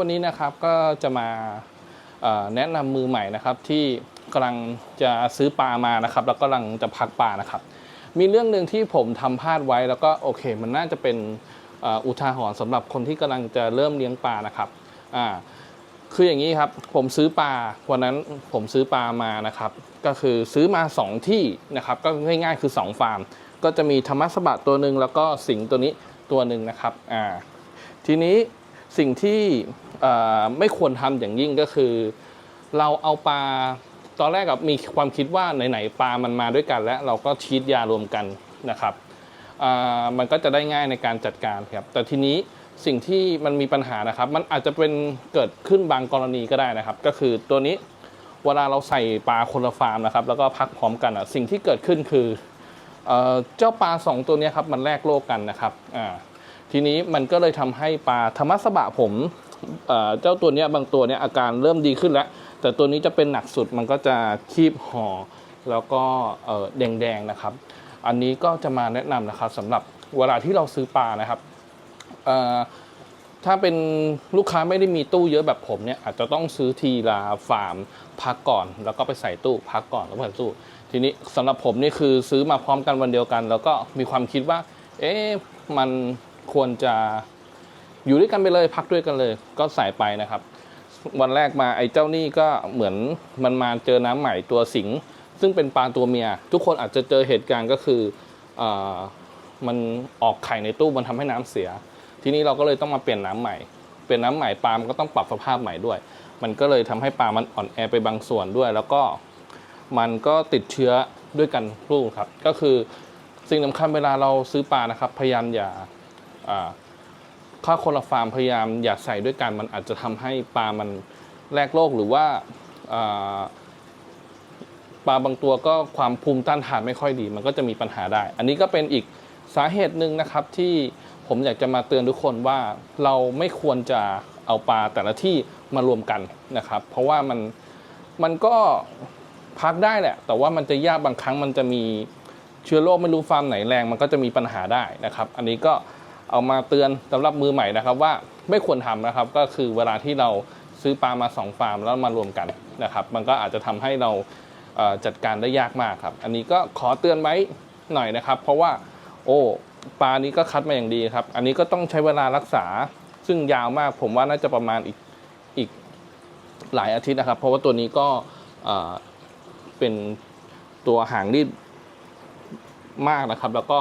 วันนี้นะครับก็จะมาแนะนำมือใหม่นะครับที่กำลังจะซื้อปลามานะครับ แล้วก็กำลังจะพักปลานะครับ มีเรื่องหนึ่งที่ผมทำพลาดไว้แล้วก็โอเค มันน่าจะเป็นอุทาหรณ์สำหรับคนที่กำลังจะเริ่มเลี้ยงปลานะครับอ่าคืออย่างนี้ครับผมซื้อปลาวันนั้นผมซื้อปลามานะครับ ก็คือซื้อมา 2 ที่นะครับ ก็ง่ายๆคือ 2 ฟาร์ม ก็จะมีธรรมสบะตัวหนึ่งแล้วก็สิงตัวนี้ตัวหนึ่งนะครับอ่าทีนี้ สิ่งที่ไม่ควรทำอย่างยิ่งก็คือ เราเอาปลาตอนแรกกับมีความคิดว่าไหนๆปลามันมาด้วยกันแล้วเราก็ชีดยารวมกันนะครับมันก็จะได้ง่ายในการจัดการครับ แต่ทีนี้สิ่งที่มันมีปัญหานะครับ มันอาจจะเป็นเกิดขึ้นบางกรณีก็ได้นะครับ ก็คือตัวนี้เวลาเราใส่ปลาคนละฟาร์มนะครับ แล้วก็พักพร้อมกันอะสิ่งที่เกิดขึ้นคือเอเจ้าปลาสองตัวนี้ครับมันแลกโลกกันนะครับอ่า ทีนี้มันก็เลยทำให้ปลาธรรมสบะผมเจ้าตัวนี้บางตัวเนี้ยอาการเริ่มดีขึ้นแล้ว แต่ตัวนี้จะเป็นหนักสุดมันก็จะคีบห่อแล้วก็แดงๆนะครับ อันนี้ก็จะมาแนะนำนะครับสำหรับเวลาที่เราซื้อปลานะครับถ้าเป็นลูกค้าไม่ได้มีตู้เยอะแบบผมเนี่ยอาจจะต้องซื้อทีละฟาร์มพักก่อน แล้วก็ไปใส่ตู้พักก่อนแล้วใส่ตู้ทีนี้สำหรับผมนี่คือซื้อมาพร้อมกันวันเดียวกัน แล้วก็มีความคิดว่า เอ๊ะมัน ควรจะอยู่ด้วยกันไปเลยพักด้วยกันเลย ก็ใส่ไปนะครับ วันแรกมาไอ้เจ้านี่ก็เหมือนมันมาเจอน้ำใหม่ตัวสิง ซึ่งเป็นปลาตัวเมีย ทุกคนอาจจะเจอเหตุการณ์ก็คืออมันออกไข่ในตู้มันทำให้น้ำเสีย ทีนี้เราก็เลยต้องมาเปลี่ยนน้ำใหม่ เปลี่ยนน้ำใหม่ปลามันก็ต้องปรับสภาพใหม่ด้วย มันก็เลยทำให้ปลามันอ่อนแอไปบางส่วนด้วย แล้วก็มันก็ติดเชื้อด้วยกันลูกครับ ก็คือสิ่งสำคัญเวลาเราซื้อปลานะครับ พยายามอย่า อ่าถ้าคนละฟาร์มพยายามอย่าใส่ด้วยกันมันอาจจะทำให้ปลามันแลกโรคหรือว่าปลาบางตัวก็ความภูมิต้านทานไม่ค่อยดี มันก็จะมีปัญหาได้ อันนี้ก็เป็นอีกสาเหตุหนึ่งนะครับที่ผมอยากจะมาเตือนทุกคนว่าเราไม่ควรจะเอาปลาแต่ละที่มารวมกันนะครับ เพราะว่ามันมันก็พักได้แหละ แต่ว่ามันจะยากบางครั้งมันจะมีเชื้อโรคไม่รู้ฟาร์มไหนแรง มันก็จะมีปัญหาได้นะครับ อันนี้ก็ เอามาเตือนสำหรับมือใหม่นะครับ ว่าไม่ควรทำนะครับ ก็คือเวลาที่เราซื้อปลามาสองฟาร์มแล้วมารวมกันนะครับ มันก็อาจจะทำให้เราจัดการได้ยากมากครับ อันนี้ก็ขอเตือนไว้หน่อยนะครับ เพราะว่าโอ้ปลานี้ก็คัดมาอย่างดีครับ อันนี้ก็ต้องใช้เวลารักษาซึ่งยาวมาก ผมว่าน่าจะประมาณอีกอีกหลายอาทิตย์นะครับ เพราะว่าตัวนี้ก็เอ่อเป็นตัวหางรีดมากนะครับ แล้วก็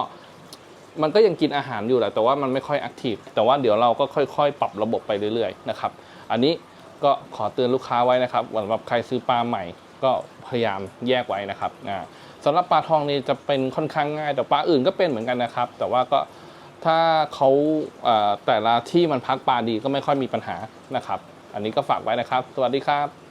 มันก็ยังกินอาหารอยู่แหละแต่ว่ามันไม่ค่อยแอคทีฟแต่ว่าเดี๋ยวเราก็ค่อยๆ ปรับระบบไปเรื่อยๆนะครับอันนี้ก็ขอเตือนลูกค้าไว้นะครับสำหรับใครซื้อปลาใหม่ ก็พยายามแยกไว้นะครับสำหรับปลาทองนี่จะเป็นค่อนข้างง่าย แต่ปลาอื่นก็เป็นเหมือนกันนะครับ แต่ว่าก็ถ้าเขาแต่ละที่มันพักปลาดีก็ไม่ค่อยมีปัญหานะครับ อันนี้ก็ฝากไว้นะครับ สวัสดีครับ